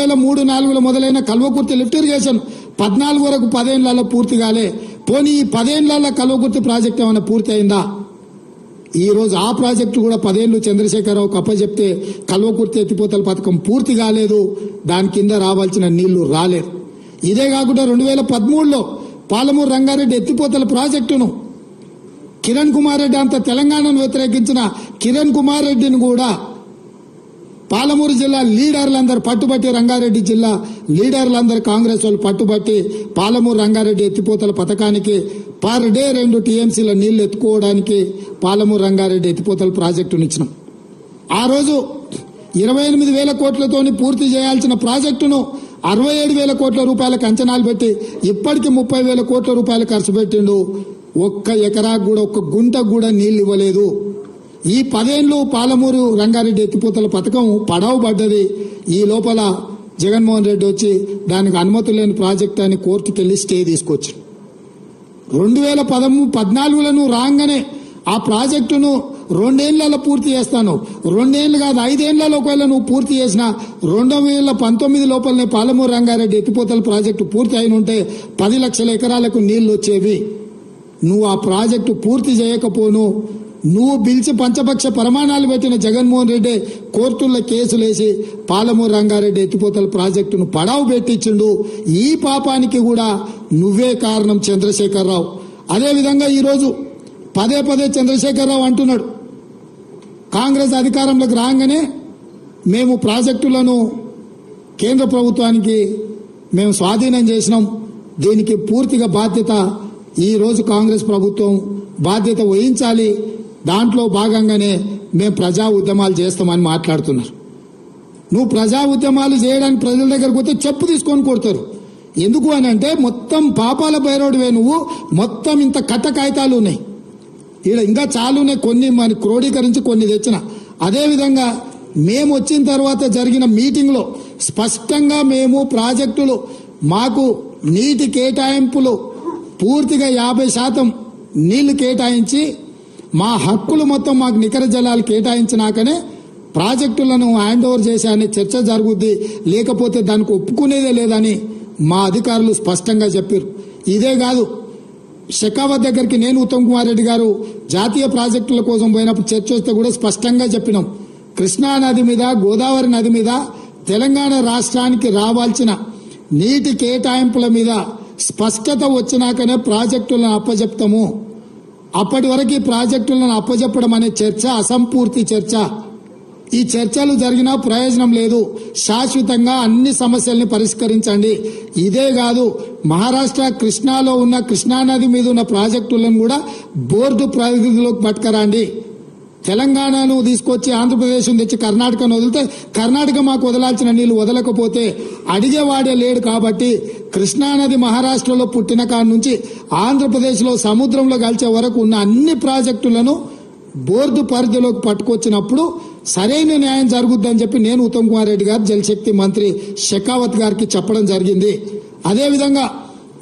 వేల మూడు నాలుగులో కల్వకుర్తి లిఫ్ట్ ఇరిగేషన్ పద్నాలుగు వరకు పదేళ్ళలో పూర్తి కాలే. పోనీ ఈ పదేళ్ళలో కల్వకుర్తి ప్రాజెక్ట్ ఏమైనా పూర్తి అయిందా? ఈరోజు ఆ ప్రాజెక్టు కూడా పదేళ్ళు చంద్రశేఖరరావు కప్పచెప్తే కల్వకుర్తి ఎత్తిపోతల పథకం పూర్తి కాలేదు. దాని కింద రావాల్సిన నీళ్ళు రాలేదు. ఇదే కాకుండా రెండు వేల పదమూడులో పాలమూరు రంగారెడ్డి ఎత్తిపోతల ప్రాజెక్టును కిరణ్ కుమార్ రెడ్డి అంత తెలంగాణను వ్యతిరేకించిన కిరణ్ కుమార్ రెడ్డిని కూడా పాలమూరు జిల్లా లీడర్లందరూ పట్టుబట్టి రంగారెడ్డి జిల్లా లీడర్లందరూ కాంగ్రెస్ వాళ్ళు పట్టుబట్టి పాలమూరు రంగారెడ్డి ఎత్తిపోతల పథకానికి పర్ డే రెండు టీఎంసీల నీళ్ళు ఎత్తుకోవడానికి పాలమూరు రంగారెడ్డి ఎత్తిపోతల ప్రాజెక్టును ఇచ్చినాం. ఆ రోజు ఇరవై ఎనిమిది వేల కోట్లతోని పూర్తి చేయాల్సిన ప్రాజెక్టును అరవై ఏడు వేల కోట్ల రూపాయలకు అంచనాలు పెట్టి ఇప్పటికి ముప్పై వేల కోట్ల రూపాయలు ఖర్చు పెట్టిండు. ఒక్క ఎకరాకు కూడా ఒక్క గుంటకు కూడా నీళ్ళు ఇవ్వలేదు. ఈ పదేండ్లు పాలమూరు రంగారెడ్డి ఎత్తిపోతల పథకం పడవ పడ్డది. ఈ లోపల జగన్మోహన్ రెడ్డి వచ్చి దానికి అనుమతి లేని ప్రాజెక్ట్ అని కోర్టుకి స్టే తీసుకొచ్చారు. రెండు వేల పదమూ పద్నాలుగులో నువ్వు రాగానే ఆ ప్రాజెక్టును రెండేళ్ళలో పూర్తి చేస్తాను. రెండేళ్ళు కాదు ఐదేళ్ళలో ఒకవేళ నువ్వు పూర్తి చేసిన రెండు వేల పంతొమ్మిది లోపలనే పాలమూరు రంగారెడ్డి ఎత్తిపోతల ప్రాజెక్టు పూర్తి అయిన ఉంటే పది లక్షల ఎకరాలకు నీళ్ళు వచ్చేవి. నువ్వు ఆ ప్రాజెక్టు పూర్తి చేయకపోను నువ్వు పిలిచి పంచపక్ష ప్రమాణాలు పెట్టిన జగన్మోహన్ రెడ్డి కోర్టుల్లో కేసులేసి పాలమూరు రంగారెడ్డి ఎత్తిపోతల ప్రాజెక్టును పడావు పెట్టించిండు. ఈ పాపానికి కూడా నువ్వే కారణం చంద్రశేఖరరావు. అదేవిధంగా ఈరోజు పదే పదే చంద్రశేఖరరావు అంటున్నాడు. కాంగ్రెస్ అధికారంలోకి రాగానే మేము ప్రాజెక్టులను కేంద్ర ప్రభుత్వానికి మేము స్వాధీనం చేసినాం. దీనికి పూర్తిగా బాధ్యత ఈ రోజు కాంగ్రెస్ ప్రభుత్వం బాధ్యత వహించాలి. దాంట్లో భాగంగానే మేము ప్రజా ఉద్యమాలు చేస్తామని మాట్లాడుతున్నారు. నువ్వు ప్రజా ఉద్యమాలు చేయడానికి ప్రజల దగ్గరకు పోతే చెప్పు తీసుకొని కొడతారు. ఎందుకు అని అంటే మొత్తం పాపాల బైరోడువే నువ్వు మొత్తం ఇంత కట్ట కాగితాలు ఉన్నాయి. ఇక్కడ ఇంకా చాలునే కొన్ని మన క్రోడీకరించి కొన్ని తెచ్చిన. అదేవిధంగా మేము వచ్చిన తర్వాత జరిగిన మీటింగ్లో స్పష్టంగా మేము ప్రాజెక్టులు మాకు నీటి కేటాయింపులు పూర్తిగా యాభై శాతం నీళ్ళు కేటాయించి మా హక్కులు మొత్తం మాకు నికర జలాలు కేటాయించినాకనే ప్రాజెక్టులను హ్యాండ్ ఓవర్ చేశాని చర్చ జరుగుద్ది. లేకపోతే దానికి ఒప్పుకునేదే లేదని మా అధికారులు స్పష్టంగా చెప్పారు ఇదే కాదు షెకావత్ దగ్గరికి నేను ఉత్తమ్ కుమార్ రెడ్డి గారు జాతీయ ప్రాజెక్టుల కోసం పోయినప్పుడు చర్చ వస్తే కూడా స్పష్టంగా చెప్పినాం. కృష్ణా నది మీద గోదావరి నది మీద తెలంగాణ రాష్ట్రానికి రావాల్సిన నీటి కేటాయింపుల మీద స్పష్టత వచ్చినాకనే ప్రాజెక్టులను అప్పజెప్తాము. అప్పటి వరకు ఈ ప్రాజెక్టులను అప్పజెప్పడం అనే చర్చ అసంపూర్తి చర్చ. ఈ చర్చలు జరిగినా ప్రయోజనం లేదు. శాశ్వతంగా అన్ని సమస్యల్ని పరిష్కరించండి. ఇదే కాదు మహారాష్ట్ర కృష్ణాలో ఉన్న కృష్ణానది మీద ఉన్న ప్రాజెక్టులను కూడా బోర్డు ప్రతినిధులకు పట్టుకరండి. తెలంగాణను తీసుకొచ్చి ఆంధ్రప్రదేశ్ తెచ్చి కర్ణాటకను వదిలితే కర్ణాటక మాకు వదలాల్సిన నీళ్ళు వదలకపోతే అడిగేవాడే లేడు కాబట్టి కృష్ణానది మహారాష్ట్రలో పుట్టిన కాడ నుంచి ఆంధ్రప్రదేశ్లో సముద్రంలో కలిసే వరకు ఉన్న అన్ని ప్రాజెక్టులను బోర్డు పరిధిలోకి పట్టుకొచ్చినప్పుడు సరైన న్యాయం జరుగుద్దని చెప్పి నేను ఉత్తమ్ కుమార్ రెడ్డి గారు జలశక్తి మంత్రి షెకావత్ గారికి చెప్పడం జరిగింది. అదేవిధంగా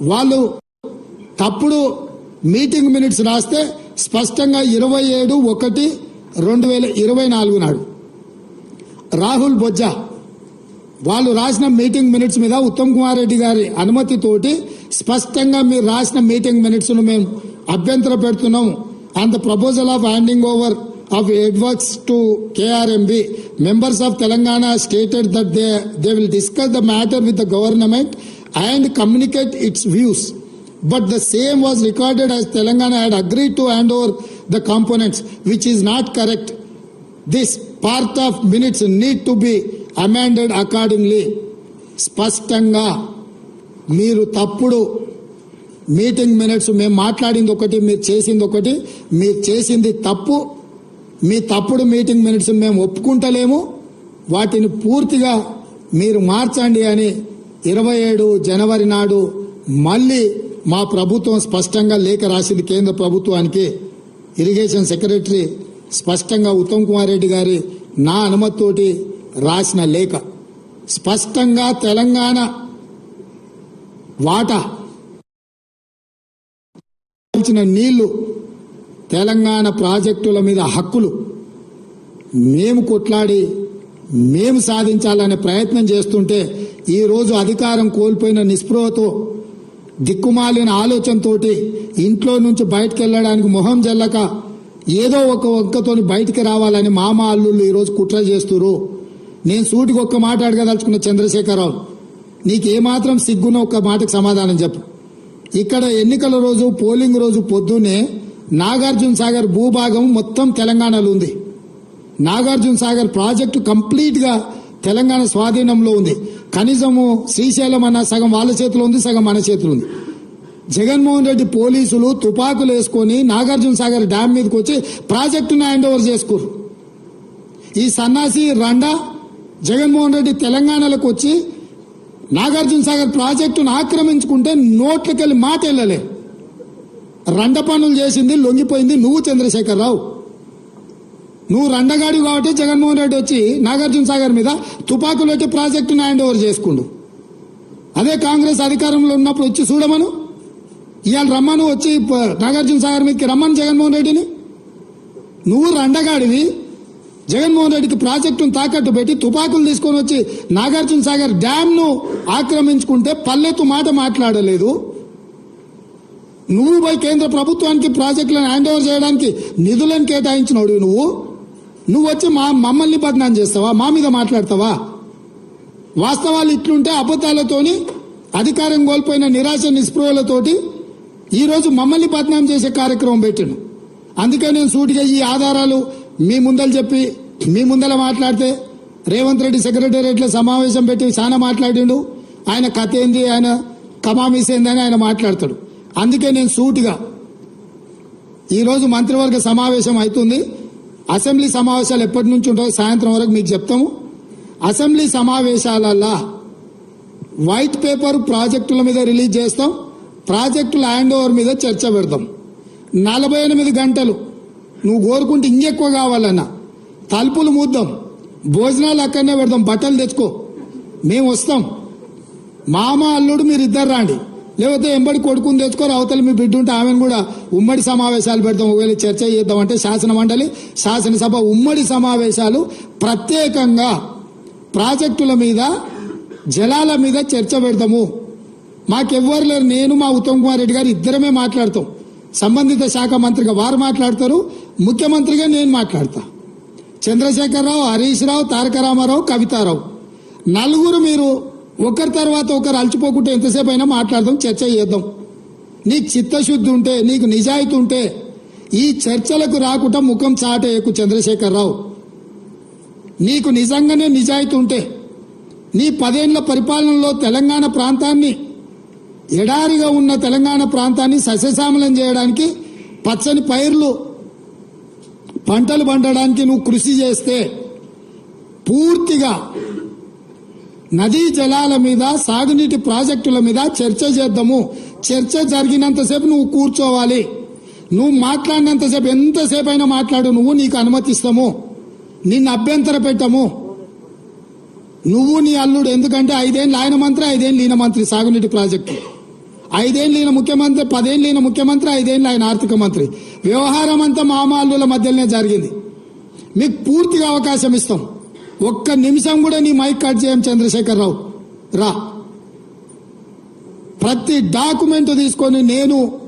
వాళ్ళు తప్పుడు మీటింగ్ మినిట్స్ రాస్తే స్పష్టంగా ఇరవై ఏడు ఒకటి రెండు వేల ఇరవై నాలుగు నాడు రాహుల్ బొజ్జా వాళ్ళు రాసిన మీటింగ్ మినిట్స్ మీద ఉత్తమ్ కుమార్ రెడ్డి గారి అనుమతితోటి స్పష్టంగా మీరు రాసిన మీటింగ్ మినిట్స్ను మేము అభ్యంతర పెడుతున్నాం. And the proposal of handing over of headworks to KRMB members of Telangana stated that they they will discuss the matter with the government and communicate its views but the same was recorded as Telangana had agreed to hand over the components which is not correct this part of minutes need to be amended accordingly స్పష్టంగా మీరు తప్పుడు meeting minutes మేము మాట్లాడింది ఒకటి మీరు చేసింది ఒకటి మీరు చేసింది తప్పు మీ తప్పుడు మీటింగ్ మినిట్స్ మేము ఒప్పుకుంటలేము. వాటిని పూర్తిగా మీరు మార్చండి అని ఇరవై ఏడు జనవరి నాడు మళ్ళీ మా ప్రభుత్వం స్పష్టంగా లేఖ రాసింది కేంద్ర ప్రభుత్వానికి. ఇరిగేషన్ సెక్రటరీ స్పష్టంగా ఉత్తమ్ కుమార్ రెడ్డి గారి నా అనుమతితోటి రాసిన లేఖ. స్పష్టంగా తెలంగాణ వాటా. నీళ్ళు తెలంగాణ ప్రాజెక్టుల మీద హక్కులు. మేము కొట్లాడి మేము సాధించాలనే ప్రయత్నం చేస్తుంటే ఈరోజు అధికారం కోల్పోయిన నిస్పృహతో దిక్కుమాలిన ఆలోచనతోటి ఇంట్లో నుంచి బయటకు వెళ్ళడానికి మొహం జల్లక ఏదో ఒక వంకతోని బయటికి రావాలని మామ అల్లుళ్ళు ఈరోజు కుట్ర చేస్తున్నారు నేను సూటికి ఒక్క మాట అడగదలుచుకున్న చంద్రశేఖరరావు నీకు ఏమాత్రం సిగ్గున ఒక్క మాటకు సమాధానం చెప్పు. ఇక్కడ ఎన్నికల రోజు పోలింగ్ రోజు పొద్దున్నే నాగార్జున సాగర్ భూభాగం మొత్తం తెలంగాణలో ఉంది. నాగార్జున సాగర్ ప్రాజెక్టు కంప్లీట్గా తెలంగాణ స్వాధీనంలో ఉంది. కనీసము శ్రీశైలం అన్న సగం వాళ్ళ చేతిలో ఉంది సగం మన చేతిలో ఉంది. జగన్మోహన్ రెడ్డి పోలీసులు తుపాకులు వేసుకొని నాగార్జున సాగర్ డ్యామ్ మీదకి వచ్చి ప్రాజెక్టును హ్యాండ్ ఓవర్ చేసుకోరు ఈ సన్నాసి రండా జగన్మోహన్ రెడ్డి తెలంగాణలోకి వచ్చి నాగార్జున సాగర్ ప్రాజెక్టును ఆక్రమించుకుంటే నోట్లకెళ్ళి మాట వెళ్ళలే రండ పనులు చేసింది లొంగిపోయింది నువ్వు చంద్రశేఖరరావు. నువ్వు రండగాడి కాబట్టి జగన్మోహన్ రెడ్డి వచ్చి నాగార్జున సాగర్ మీద తుపాకులు పెట్టి ప్రాజెక్టును హ్యాండ్ ఓవర్ చేసుకుండు. అదే కాంగ్రెస్ అధికారంలో ఉన్నప్పుడు వచ్చి చూడమను. ఇవాళ రమ్మను వచ్చి నాగార్జున సాగర్ మీదకి రమ్మను జగన్మోహన్ రెడ్డిని. నువ్వు రండగాడివి జగన్మోహన్ రెడ్డికి ప్రాజెక్టును తాకట్టు పెట్టి తుపాకులు తీసుకొని వచ్చి నాగార్జున సాగర్ డ్యామ్ను ఆక్రమించుకుంటే పల్లెత్తు మాట మాట్లాడలేదు. నువ్వు పోయి కేంద్ర ప్రభుత్వానికి ప్రాజెక్టులను హ్యాండ్ ఓవర్ చేయడానికి నిధులను కేటాయించినోడు నువ్వు. నువ్వు వచ్చి మా మమ్మల్ని బదనాం చేస్తావా? మా మీద మాట్లాడతావా? వాస్తవాలు ఇట్లుంటే అబద్ధాలతోని అధికారం కోల్పోయిన నిరాశ నిస్పృహలతోటి ఈరోజు మమ్మల్ని బదనాం చేసే కార్యక్రమం పెట్టాను అందుకే నేను సూటిగా ఈ ఆధారాలు మీ ముందలు చెప్పి మీ ముందల మాట్లాడితే రేవంత్ రెడ్డి సెక్రటేరియట్లో సమావేశం పెట్టి చాలా మాట్లాడిండు. ఆయన కథ ఏంది? ఆయన కమామీస్ ఏందని ఆయన మాట్లాడతాడు. అందుకే నేను సూటిగా ఈరోజు మంత్రివర్గ సమావేశం అవుతుంది. అసెంబ్లీ సమావేశాలు ఎప్పటి నుంచి ఉంటాయో సాయంత్రం వరకు మీకు చెప్తాము. అసెంబ్లీ సమావేశాలల్లా వైట్ పేపర్ ప్రాజెక్టుల మీద రిలీజ్ చేస్తాం. ప్రాజెక్టుల హ్యాండ్ ఓవర్ మీద చర్చ పెడతాం. నలభై ఎనిమిది గంటలు నువ్వు కోరుకుంటే ఇంకెక్కువ కావాలన్నా. తలుపులు మూద్దాం. భోజనాలు అక్కడనే పెడతాం బట్టలు తెచ్చుకో. మేము వస్తాం. మామ అల్లుడు మీరు ఇద్దరు రాండి. లేకపోతే ఎంబడి కొడుకుని తెచ్చుకోరు అవతల మీ బిడ్డ ఉంటే ఆమెను కూడా ఉమ్మడి సమావేశాలు పెడతాం ఒకవేళ చర్చ చేద్దాం అంటే శాసన మండలి శాసనసభ ఉమ్మడి సమావేశాలు ప్రత్యేకంగా ప్రాజెక్టుల మీద జలాల మీద చర్చ పెడతాము మాకెవ్వరు లేరు. నేను మా ఉత్తమ్ కుమార్ రెడ్డి గారు ఇద్దరమే మాట్లాడతాం. సంబంధిత శాఖ మంత్రిగా వారు మాట్లాడతారు ముఖ్యమంత్రిగా నేను మాట్లాడతా. చంద్రశేఖరరావు హరీష్ రావు తారక రామారావు కవితారావు. నలుగురు మీరు ఒకరి తర్వాత ఒకరు అలచిపోకుంటే ఎంతసేపు అయినా మాట్లాడదాం చర్చ చేద్దాం. నీకు చిత్తశుద్ధి ఉంటే నీకు నిజాయితీ ఉంటే ఈ చర్చలకు రాకుండా ముఖం చాటేయకు చంద్రశేఖరరావు. నీకు నిజంగానే నిజాయితీ ఉంటే నీ పదేళ్ళ పరిపాలనలో తెలంగాణ ప్రాంతాన్ని ఎడారిగా ఉన్న తెలంగాణ ప్రాంతాన్ని సస్యశ్యామలం చేయడానికి పచ్చని పైర్లు పంటలు పండడానికి నువ్వు కృషి చేస్తే పూర్తిగా నదీ జలాల మీద సాగునీటి ప్రాజెక్టుల మీద చర్చ చేద్దాము. చర్చ జరిగినంతసేపు నువ్వు కూర్చోవాలి. నువ్వు మాట్లాడినంతసేపు ఎంతసేపు అయినా మాట్లాడు నువ్వు నీకు అనుమతిస్తాము. నిన్ను అభ్యంతర పెట్టము. నువ్వు నీ అల్లుడు ఎందుకంటే ఐదేళ్ళు ఆయన మంత్రి ఐదేళ్ళు ఈయన మంత్రి సాగునీటి ప్రాజెక్టు. ఐదేళ్ళు ఈయన ముఖ్యమంత్రి పదేళ్ళు ఈయన ముఖ్యమంత్రి ఐదేళ్ళు ఆయన ఆర్థిక మంత్రి. వ్యవహారం అంతా మామాలుల మధ్యలోనే జరిగింది. మీకు పూర్తిగా అవకాశం ఇస్తాం. ఒక్క నిమిషం కూడా నీ మైక్ కట్ చేయం చంద్రశేఖరరావు. రా. ప్రతి డాక్యుమెంట్ తీసుకొని నేను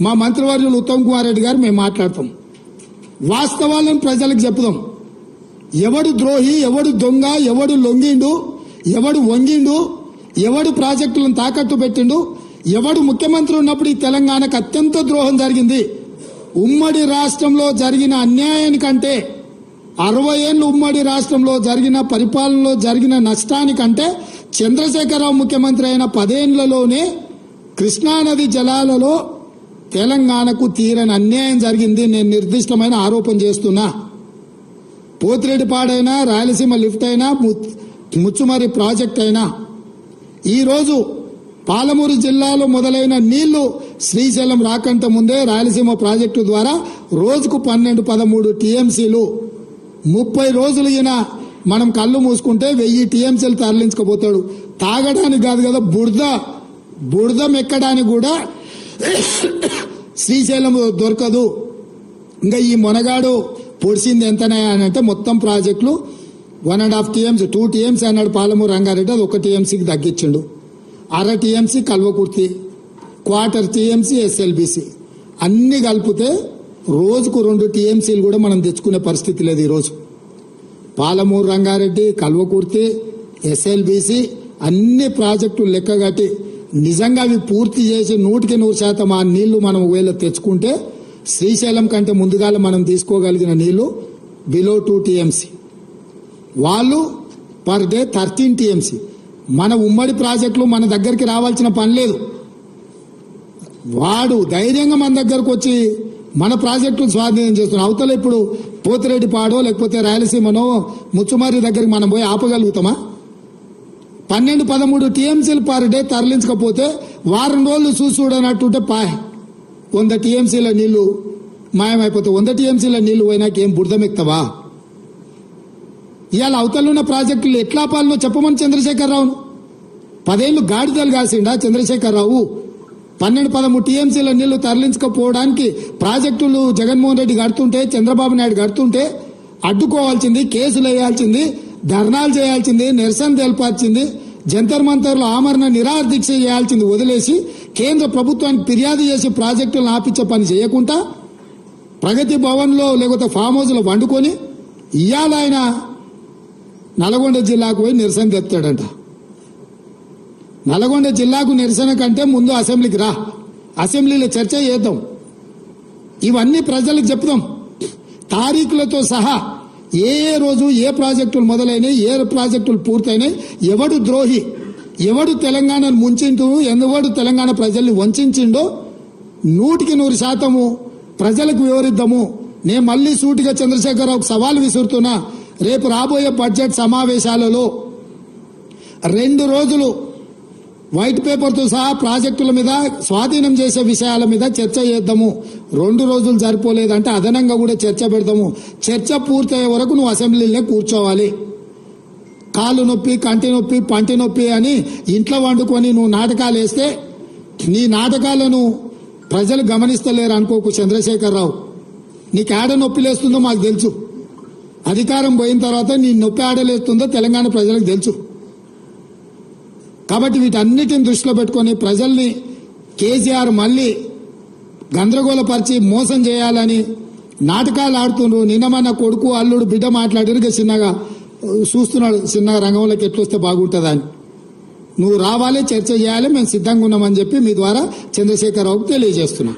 మా మంత్రివర్యులు ఉత్తమ్ కుమార్ రెడ్డి గారు మేము మాట్లాడతాం. వాస్తవాలను ప్రజలకు చెప్పుదాం ఎవడు ద్రోహి ఎవడు దొంగ ఎవడు లొంగిండు ఎవడు వంగిండు ఎవడు ప్రాజెక్టులను తాకట్టు పెట్టిండు ఎవడు ముఖ్యమంత్రి ఉన్నప్పుడు ఈ తెలంగాణకు అత్యంత ద్రోహం జరిగింది. ఉమ్మడి రాష్ట్రంలో జరిగిన అన్యాయానికంటే అరవై ఏళ్ళు ఉమ్మడి రాష్ట్రంలో జరిగిన పరిపాలనలో జరిగిన నష్టానికంటే చంద్రశేఖరరావు ముఖ్యమంత్రి అయిన పదేళ్ళలోనే కృష్ణానది జలాలలో తెలంగాణకు తీరని అన్యాయం జరిగింది నేను నిర్దిష్టమైన ఆరోపణ చేస్తున్నా. పోతిరెడ్డిపాడైనా రాయలసీమ లిఫ్ట్ అయినా ము- ముచ్చుమరి ప్రాజెక్ట్ అయినా ఈరోజు పాలమూరు జిల్లాలో మొదలైన నీళ్ళు శ్రీశైలం రాకంట ముందే రాయలసీమ ప్రాజెక్టు ద్వారా రోజుకు పన్నెండు పదమూడు టీఎంసీలు. ముప్పై రోజులు ఈయన మనం కళ్ళు మూసుకుంటే వెయ్యి టీఎంసీలు తరలించకపోతాడు. తాగడానికి కాదు కదా బురద బురద మెక్కడానికి కూడా శ్రీశైలం దొరకదు. ఇంకా ఈ మొనగాడు పొడిసింది ఎంతనే అని అంటే మొత్తం ప్రాజెక్టులు one and half TMC two TMC అన్నాడు పాలమూరు రంగారెడ్డి అది ఒక టీఎంసీకి తగ్గించిండు. అర TMC Kalwakurthy quarter TMC SLBC. అన్నీ కలిపితే రోజుకు రెండు టీఎంసీలు కూడా మనం తెచ్చుకునే పరిస్థితి లేదు ఈరోజు. పాలమూరు రంగారెడ్డి కల్వకుర్తి ఎస్ఎల్బిసి అన్ని ప్రాజెక్టులు లెక్కగట్టి నిజంగా అవి పూర్తి చేసి నూటికి నూరు శాతం ఆ నీళ్ళు మనం ఒకవేళ తెచ్చుకుంటే శ్రీశైలం కంటే ముందుగాల మనం తీసుకోగలిగిన నీళ్ళు బిలో టూ టీఎంసీ వాళ్ళు పర్ డే థర్టీన్ టీఎంసీ మన ఉమ్మడి ప్రాజెక్టులు మన దగ్గరికి రావాల్సిన పని లేదు. వాడు ధైర్యంగా మన దగ్గరకు వచ్చి మన ప్రాజెక్టులు స్వాధీనం చేస్తున్నాం అవతల ఇప్పుడు పోతిరెడ్డిపాడో లేకపోతే రాయలసీమనో ముచ్చుమారి దగ్గరికి మనం పోయి ఆపగలుగుతామా? పన్నెండు పదమూడు టీఎంసీలు పర్ డే తరలించకపోతే వారం రోజులు చూసుడనట్టుంటే పాయ్ వంద టీఎంసీల నీళ్ళు మాయమైపోతే వంద టీఎంసీల నీళ్ళు పోయినాక ఏం బురదమెక్తావా ఇవాళ అవతలున్న ప్రాజెక్టులు ఎట్లా పాలనో చెప్పమని చంద్రశేఖరరావును. పదేళ్ళు గాడిదలు కాసిండా చంద్రశేఖరరావు. పన్నెండు పదమూడు టీఎంసీల నీళ్ళు తరలించకపోవడానికి ప్రాజెక్టులు జగన్మోహన్ రెడ్డి కడుతుంటే చంద్రబాబు నాయుడు కడుతుంటే అడ్డుకోవాల్సింది కేసులు వేయాల్సింది ధర్నాలు చేయాల్సింది నిరసన తెలపాల్సింది జంతర్ మంతర్లో ఆమరణ నిరాదీక్ష చేయాల్సింది వదిలేసి కేంద్ర ప్రభుత్వానికి ఫిర్యాదు చేసి ప్రాజెక్టులను ఆపించే పని చేయకుండా ప్రగతి భవన్లో లేకపోతే ఫామ్ హౌస్లో వండుకొని ఇవాళ ఆయన నల్గొండ జిల్లాకు పోయి నిరసన తెస్తాడంట. నల్గొండ జిల్లాకు నిరసన కంటే ముందు అసెంబ్లీకి రా. అసెంబ్లీలో చర్చ చేద్దాం. ఇవన్నీ ప్రజలకు చెప్దాం. తారీఖులతో సహా ఏ ఏ రోజు ఏ ప్రాజెక్టులు మొదలైనవి ఏ ప్రాజెక్టులు పూర్తయినాయి ఎవడు ద్రోహి ఎవడు తెలంగాణను ముంచిండు ఎవడు తెలంగాణ ప్రజల్ని వంచిండో నూటికి నూరు శాతము ప్రజలకు వివరిద్దాము. నేను మళ్ళీ సూటిగా చంద్రశేఖరరావుకు సవాల్ విసురుతున్నా. రేపు రాబోయే బడ్జెట్ సమావేశాలలో రెండు రోజులు వైట్ పేపర్తో సహా ప్రాజెక్టుల మీద స్వాధీనం చేసే విషయాల మీద చర్చ చేద్దాము. రెండు రోజులు సరిపోలేదంటే అదనంగా కూడా చర్చ పెడదాము. చర్చ పూర్తయ్యే వరకు నువ్వు అసెంబ్లీలో కూర్చోవాలి. కాలు నొప్పి కంటి నొప్పి పంటి నొప్పి అని ఇంట్లో వండుకొని నువ్వు నాటకాలు వేస్తే నీ నాటకాలను ప్రజలు గమనిస్తలేరు అనుకోకు చంద్రశేఖరరావు. నీకు ఏడ నొప్పి లేస్తుందో మాకు తెలుసు. అధికారం పోయిన తర్వాత నీ నొప్పి ఆడలేస్తుందో తెలంగాణ ప్రజలకు తెలుసు. కాబట్టి వీటన్నిటిని దృష్టిలో పెట్టుకొని ప్రజల్ని కేసీఆర్ మళ్ళీ గందరగోళపరిచి మోసం చేయాలని నాటకాలు ఆడుతుండ్రు. నిన్నమన్న కొడుకు అల్లుడు బిడ్డ మాట్లాడినగా చిన్నగా చూస్తున్నాడు చిన్న రంగంలోకి ఎట్లొస్తే బాగుంటుందని. నువ్వు రావాలి చర్చ చేయాలి మేము సిద్ధంగా ఉన్నామని చెప్పి మీ ద్వారా చంద్రశేఖరరావుకు తెలియజేస్తున్నాం.